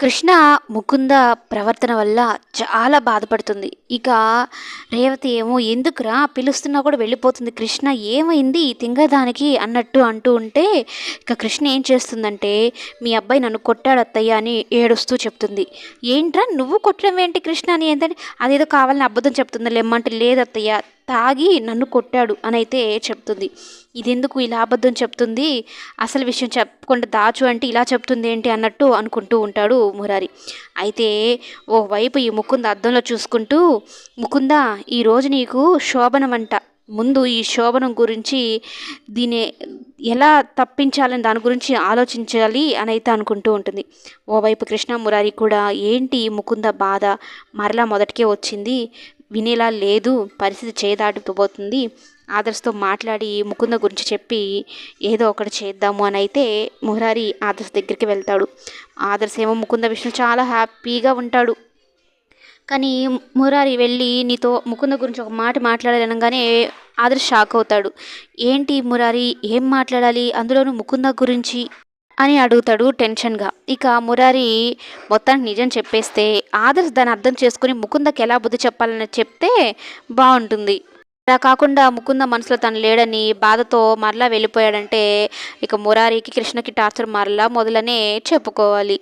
కృష్ణ ముకుంద ప్రవర్తన వల్ల చాలా బాధపడుతుంది. ఇక రేవతి ఏమో ఎందుకురా పిలుస్తున్నా కూడా వెళ్ళిపోతుంది. కృష్ణ ఏమైంది తింగదానికి అన్నట్టు అంటూ ఉంటే ఇక కృష్ణ ఏం చేస్తుందంటే మీ అబ్బాయి నన్ను కొట్టాడు అత్తయ్య అని ఏడుస్తూ చెప్తుంది. ఏంట్రా నువ్వు కొట్టడం ఏంటి కృష్ణ అని ఏంటంటే అదేదో కావాలని అబద్ధం చెప్తుంది లేమ్మంటే లేదు అత్తయ్య తాగి నన్ను కొట్టాడు అని అయితే చెప్తుంది. ఇదెందుకు ఇలా అబద్ధం చెప్తుంది? అసలు విషయం చెప్పకుండా దాచు అంటే ఇలా చెప్తుంది ఏంటి అన్నట్టు అనుకుంటూ ఉంటాడు మురారి. అయితే ఓవైపు ఈ ముకుంద అద్దంలో చూసుకుంటూ ముకుంద ఈరోజు నీకు శోభనమంట ముందు ఈ శోభనం గురించి దీని ఎలా తప్పించాలని దాని గురించి ఆలోచించాలి అని అయితే అనుకుంటూ ఉంటుంది. ఓవైపు కృష్ణ మురారి కూడా ఏంటి ముకుంద బాధ? మరలా మొదటికే వచ్చింది. వినేలా లేదు. పరిస్థితి చేదాటిపోతుంది. ఆదర్శతో మాట్లాడి ముకుంద గురించి చెప్పి ఏదో ఒకటి చేద్దాము అని అయితే మురారి ఆదర్శ దగ్గరికి వెళ్తాడు. ఆదర్శ ఏమో ముకుంద విషయంలో చాలా హ్యాపీగా ఉంటాడు. కానీ మురారి వెళ్ళి నీతో ముకుంద గురించి ఒక మాట మాట్లాడాలనగానే ఆదర్శ్ షాక్ అవుతాడు. ఏంటి మురారి ఏం మాట్లాడాలి? అందులోనూ ముకుంద గురించి అని అడుగుతాడు టెన్షన్గా ఇక మురారి మొత్తానికి నిజం చెప్పేస్తే ఆదర్శ్ దాన్ని అర్థం చేసుకుని ముకుందకి ఎలా బుద్ధి చెప్పాలని చెప్తే బాగుంటుంది. అలా కాకుండా ముకుంద మనసులో తను లేడని బాధతో మరలా వెళ్ళిపోయాడంటే ఇక మురారికి కృష్ణకి టార్చర్ మరలా మొదలనే చెప్పుకోవాలి.